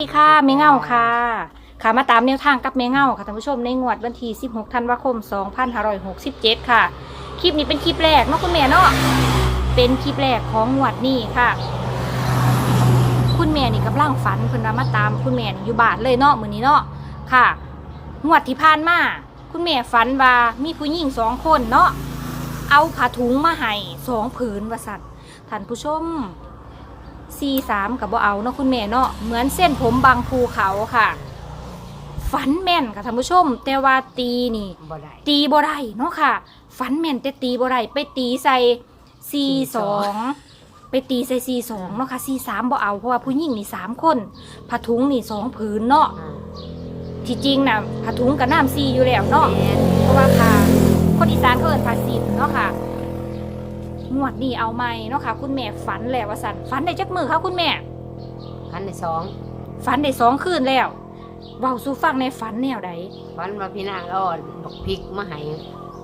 สวัสดีค่ะเมเง่าค่ะ ค่ะมาตามแนวทางกับเมเง่าค่ะท่านผู้ชมในงวดวันที่ 16 ธันวาคม 2567 ค่ะ คลิปนี้เป็นคลิปแรกเนาะคุณแม่เนาะเป็นคลิปแรกของงวดนี้ค่ะ คุณแม่นี่กำลังฝันเพิ่นว่ามาตามคุณแม่นี่อยู่บ้านเลยเนาะมื้อนี้เนาะค่ะ งวดที่ผ่านมาคุณแม่ฝันว่ามีผู้หญิงสองคนเนาะเอาผ้าถุงมาให้สองผืนว่าสั่นท่านผู้ชม ซีสามกับบ่เอาเนาะคุณแม่เนาะเหมือนเส้นผมบางภูเขาค่ะ ฝันแม่นค่ะท่านผู้ชม แต่ว่าตีนี่ บ่ได้ตีบ่ได้เนาะค่ะ ฝันแม่นแต่ตีบ่ได้ไปตีใส่ซีสองไปตีใส่ซีสองเนาะค่ะซีสามบ่เอาเพราะว่าผู้หญิงนี่สามคนผ้าถุงนี่สองผืนเนาะอ่าที่จริงน่ะผ้าถุงกับน้ำซีอยู่แล้วเนาะแม่นเพราะว่าค่ะ คนอีสานเขาเอิ้นผ้าสินเนาะค่ะ งวดนี้เอาไหมเนาะค่ะ คุณแม่ฝันแล้วว่าสันฝันได้จักมือค่ะคุณแม่คันที่สองฝันได้สองคืนแล้วเว้าสู่ฟังในฝันแนวใดฝันว่าพี่นางเอาบักพริกมาให้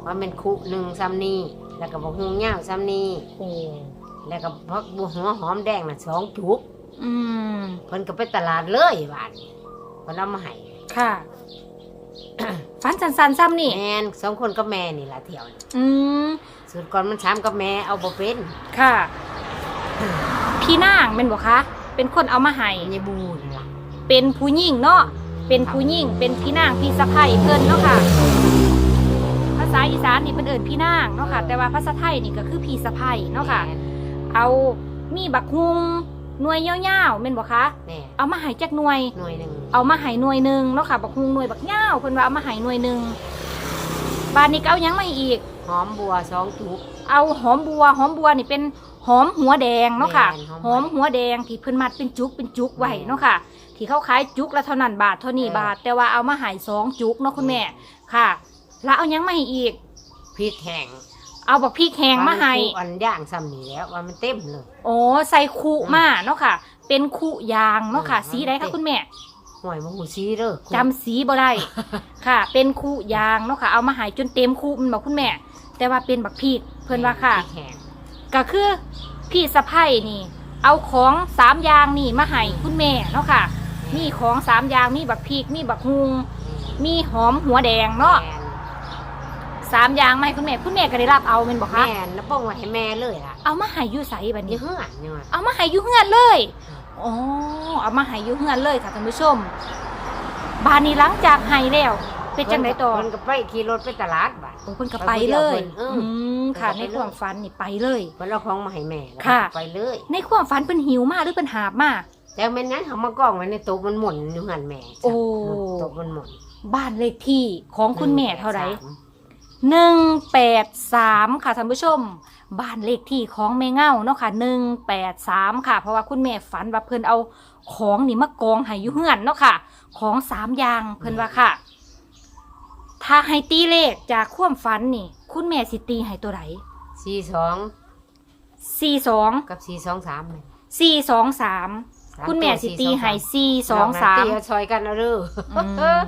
ว่าเป็นคุหนึ่งซ้ำนี่แล้วก็บักฮุงย่าวซ้ำนี่โอ้แล้วก็พักบัวหัวหอมแดงน่ะสองจุกอืมเพิ่นก็ไปตลาดเลยบาดนี้เพิ่นเอามาให้ค่ะ ฝันสันๆซ้ำนี่ แม่นสองคนกับแม่นี่ล่ะเที่ยวนี่อืม สุดก่อนมันช้ำกับแม่เอาบ่เป็นค่ะ พี่นางเป็นบ่คะ เป็นคนเอามาให้ยายบูนี่ล่ะเป็นผู้หญิงเนาะ เป็นผู้หญิง เป็นพี่นางพี่สะใภ้เพิ่นเนาะค่ะ ภาษาอีสานนี่เพิ่นเอิ้นพี่นางเนาะค่ะ แต่ว่าภาษาไทยนี่ก็คือพี่สะใภ้เนาะค่ะ แม่เอามีบักฮุง หน่วยยาวๆแม่นบ่คะแม่เอามาให้จักหน่วย หน่วยหนึ่งเอามาให้หน่วยหนึ่งเนาะค่ะบักฮุงหน่วยบักยาวเพิ่นว่าเอามาให้หน่วยหนึ่งบานนี้ก็เอาหยังมาอีก หอมบัวสองจุก เอาหอมบัวหอมบัวนี่เป็นหอมหัวแดงเนาะค่ะแม่นหหออมมหัหัววแดงที่เพิ่นมัดเป็นจุกเป็นจุกไว้แม่นเนาะค่ะ ที่เขาขายจุกละเท่านั้นบาทเท่านี้เออ บาท แต่ว่าเอามาใหายสองจุกเนาะคุณแม่ค่ะ แล้วเอาหยังมาให้อีกพริกแห้ง เอาบักพริกแห้งมาให้ว่นคุอันย่างซ้ำนี่แล้วว่ามันเต็มเลยโอ้ใส่คุมาเนาะค่ะ เป็นคุยางเนาะค่ะอืมสีใดคะคุณแม่ห่วยมะหูซีเด้อจำสีบ่ได้ค่ะ เป็นคุยางเนาะค่ะ เอามาใหายจนเต็มคุมันบอกคุณแม่ แต่ว่าเป็นบักพริกเพิ่นว่าค่ะ พริกแห้งก็คือพี่สะพ้ยนี่ เอาของสามอย่างนี่มาให้คุณแม่เนาะค่ะ มีของสามอย่างมีบักพริกมีบักฮุง มีหอมหัวแดงเนาะ สามอย่างมาให้คุณแม่คุณแม่ก็ได้รับเอาเป็นบอกแม่คะแม่นแล้วป้องไว้ให้แม่เลยล่ะเอามาให้อยูใสบัดยี่นี้เฮือนนี่ว่าเอามาให้อยูเฮือนเลย อ๋อ เอามาให้อยูเฮือนเลยค่ะท่านผู้ชม บานนี้หลังจากให้แล้ว เป็นจังไดต่อมันก็ไปขี่รถไปตลาดบ้านโอ้เพิ่นก็ไปเลย เอออื มค่ะเพิ่ในนก็ไปเลยความฝันนี่ไปเลยเพิ่นเอาของมาให้แม่แล้วค่ะ ไปเลยในความฝันเพิ่นหิวมากหรือเพิ่นหาบมาแต่แม่นนั้นเขามากองไว้ในโต๊ะมันหมุนอยู่หันแม่โอ้ โต๊ะมันหมุนบ้านเลขที่ของคุณแม่เท่าไหร่สม หนึ่งแปดสามค่ะท่านผู้ชม บ้านเลขที่ของแม่เง่าเนาะค่ะหนึ่งแปดสามค่ะ เพราะว่าคุณแม่ฝันว่าเพิ่นเอาของนี่มากองให้อยู่เฮือนเนาะค่ะ ของสามอย่างเพิ่นว่าค่ะ ถ้าให้ตีเลขจากความฝันนี่ คุณแม่สิตีให้ตัวไหนสี่สองสี่สองกับสี่สองสามแม่สี่สองสามสาคุณแม่สิตีให้สี่สี่สองสามตีเอาซอยกันเอาเด้อ อืม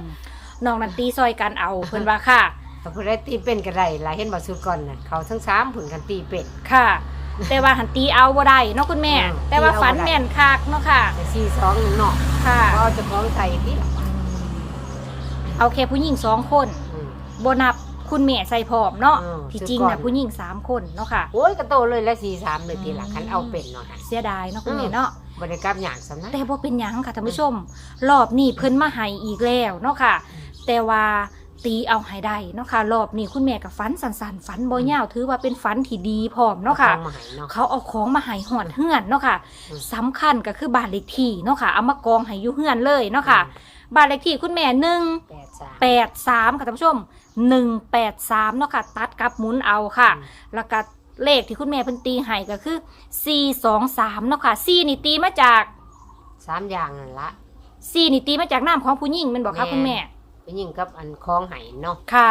น้องนันตีซอยกันเอาเพิ่นว่าค่ะ ถ้าผู้ใดตีเป็นก็ได้หลายเห็นบ่สุดก่อนน่ะเขาทั้งสามผุนกันตีเป็น ค่ะ แต่ว่าหันตีเอาบ่ได้เนาะคุณแม่ อืมแต่ว่าตีเอาบ่ฝันได้ แม่นคักเนาะค่ะ แต่สี่สองนี่เนาะค่ะเพราะเอาเจะของใส่ที่ละเอาแค่ผู้หญิงสองคนอืมบนับคุณแม่ใส่พร้อมเนาะอืมที่จริงซื้อก่นะอนผู้หญิงสามคนเนาะค่ะ โอ้ยกระโตเลยแล้วสี่สามเลยทีละคันเอาเป็นเนาะหั่นเสียดายเนาะคุณอืมแม่เนาะ บริกรรมอย่างสำนัก แต่บ่เป็นหยังค่ะท่านผู้ชม รอบนี้เพิ่นมาให้อีกแล้วเนาะค่ะ แต่ว่า ตีเอาให้ได้เนาะค่ะรอบนี้คุณแม่กับฝันสันๆฝันบ่ยาวถือว่าเป็นฝันที่ดีพร้อมเนาะค่ะอมให้เนาะ เขาเอาของมาให้หอดเฮือนเนาะค่ะอืม สำคัญก็คือบ้านเลขที่เนาะค่ะเอามากองให้อยู่เฮือนเลยเนาะค่ะบ้านเลขที่คุณแม่หนึ่ง แปดสามแปดสามค่ะท่านผู้ชมหนึ่งแปดสามเนาะค่ะ ตัดกับหมุนเอาค่ะแล้วก็เลขที่คุณแม่เพิ่นตีให้ก็คือสี่สองสามเนาะค่ะสี่นี่ตีมาจาก สามอย่างนั่นละสี่นี่ตีมาจากน้ำของผู้หญิงแมันบอกค่ะแม่คุณแม่ ไปยิงกับอันคลองไห้เนาะ ค่ะ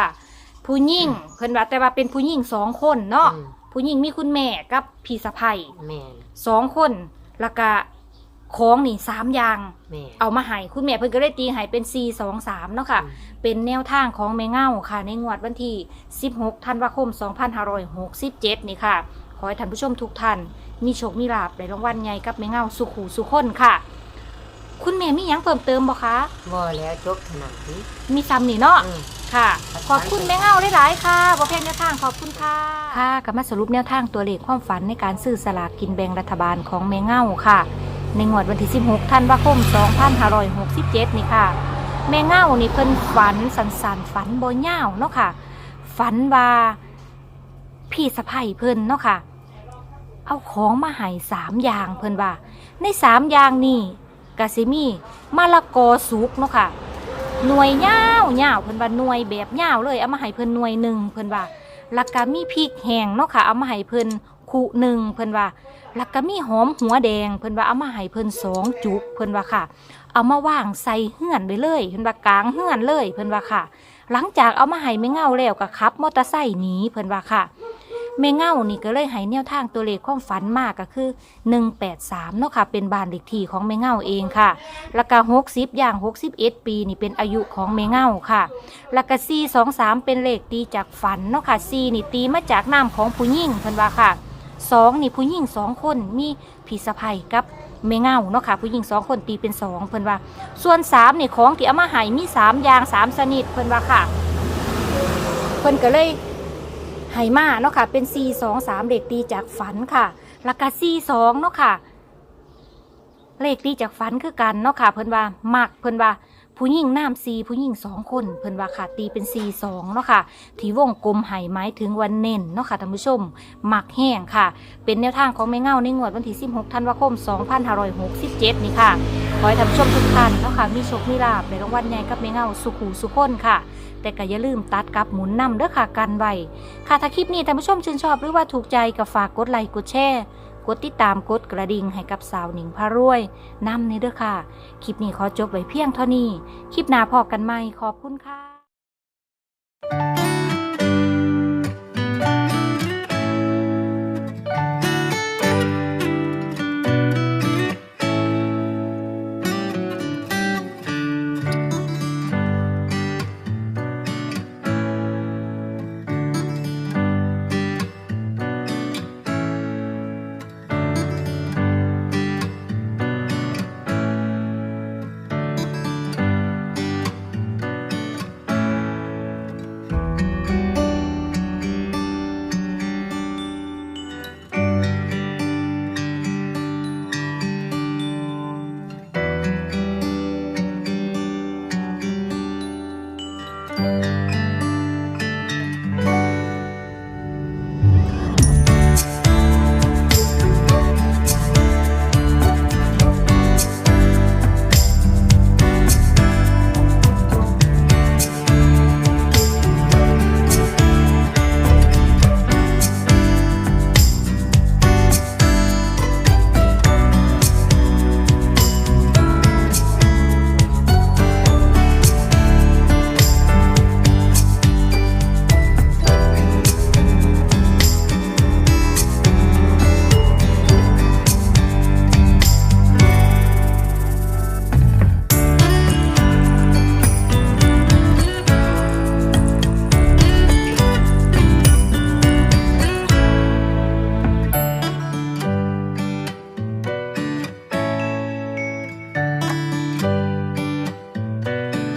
ผู้หญิงเพิ่นว่าแต่ว่าเป็นผู้หญิงสองคนเนาะอืม ผู้หญิงมีคุณแม่กับพี่สะใภ้แม่นสองคนแล้วก็ของนี่สามอย่าง แม่นเอามาให้คุณแม่เพิ่นก็ได้ตีให้เป็น 4 2 3เนาะค่ะอืมเป็นแนวทางของแม่เง่าค่ะ ในงวดวันที่ 16 ธันวาคม 2567 นี่ค่ะ ขอให้ท่านผู้ชมทุกท่าน มีโชคมีลาบในรางวัลใหญ่กับแม่เง่าสุขหูสุขคนค่ะ คุณแม่มีหยังเพิ่มเติมบ่คะบ่แล้วจบขนาดนี้มีซ้ำนี่เนาะ อืม ค่ะขอบคุณแม่เงาหลายๆค่ะบ่แพงแนวทางขอบคุณค่ะ ค่ะก็มาสรุปแนวทางตัวเลขความฝันในการซื้อสลากกินแบ่งรัฐบาลของแม่เงาค่ะ ในงวดวันที่ 16ธันวาคม 2567 นี่ค่ะ แม่เงานี่เพิ่นฝันสันสันๆฝันบ่ยาวเนาะค่ะ ฝันว่าพี่สะใภ้เพิ่นเนาะค่ะ เอาของมาให้สามอย่างเพิ่นว่า ในสามอย่างนี่ กะสิมีมะละกอสุกเนาะค่ะหน่วยยาวยาวเพิ่นว่าหน่วยแบบยาวเลยเอามาให้เพิ่นหน่วยหนึ่งเพิ่นว่าแล้วก็มีพริกแห้งเนาะค่ะเอามาให้เพิ่นคุหนึ่งเพิ่นว่าแล้วก็มีหอมหัวแดงเพิ่นว่าเอามาให้เพิ่นสองจุกเพิ่นว่าค่ะ เอามาวางใส่เฮือนไปเลยเพิ่นว่ากลางเฮือนเลยเพิ่นว่าค่ะ หลังจากเอามาให้แม่เงาแล้วก็ขับมอเตอร์ไซค์หนีเพิ่นว่าค่ะ แม่เงานี่ก็เลยให้แนวทางตัวเลขความฝันมากก็คือ 183เนาะค่ะ เป็นบ้านเลขที่ของแม่เงาเองค่ะ แล้วก็60อย่าง 61 ปีนี่เป็นอายุของแม่เงาค่ะ แล้วก็4 2 3 เป็นเลขตีจากฝันเนาะค่ะ4นี่ตีมาจากน้ำของผู้หญิงเพิ่นว่าค่ะ2นี่ผู้หญิงสองคนมีพี่สะใภ้กับแม่เงาเนาะค่ะผู้หญิงสองคนตีเป็นสองเพิ่นว่า ส่วน3นี่ของที่เอามาให้มีสามอย่างสามชนิดเพิ่นว่าค่ะ เพิ่นก็เลย ให้มาเนาะค่ะ เป็น 4 2 3 เลขตีจากฝันค่ะแล้วก็4 2เนาะค่ะ เลขตีจากฝันคือกันเนาะค่ะ เพิ่นว่ามักเพิ่นว่าผู้หญิงน้ำซีผู้หญิงสองคนเพิ่นว่าค่ะตีเป็นซีสองเนาะค่ะที่วงกลมไห่หมายถึงวันเน้นเนาะค่ะท่านผู้ชมหมักแห้งค่ะ เป็นแนวทางของแม่เง่าในงวดวันที่ 16 ธันวาคม 2567 นี่ค่ะ ขอให้ท่านผู้ชมทุกท่านเนาะค่ะมีโชคมีลาภในรางวัลใหญ่กับเม่เงาสุขูสุขคนค่ะ แต่ก็อย่าลืมตัดกับหมุนนำเด้อค่ะกันไว้ค่ะถ้าคลิปนี้ท่านผู้ชมชื่นชอบหรือว่าถูกใจก็ฝากกดไลค์กดแชร์กดติดตามกดกระดิ่งให้กับสาวหนิงพารวยนำในเด้อค่ะ คลิปนี้ขอจบไว้เพียงเท่านี้ คลิปหน้าพอกันใหม่ขอบคุณค่ะ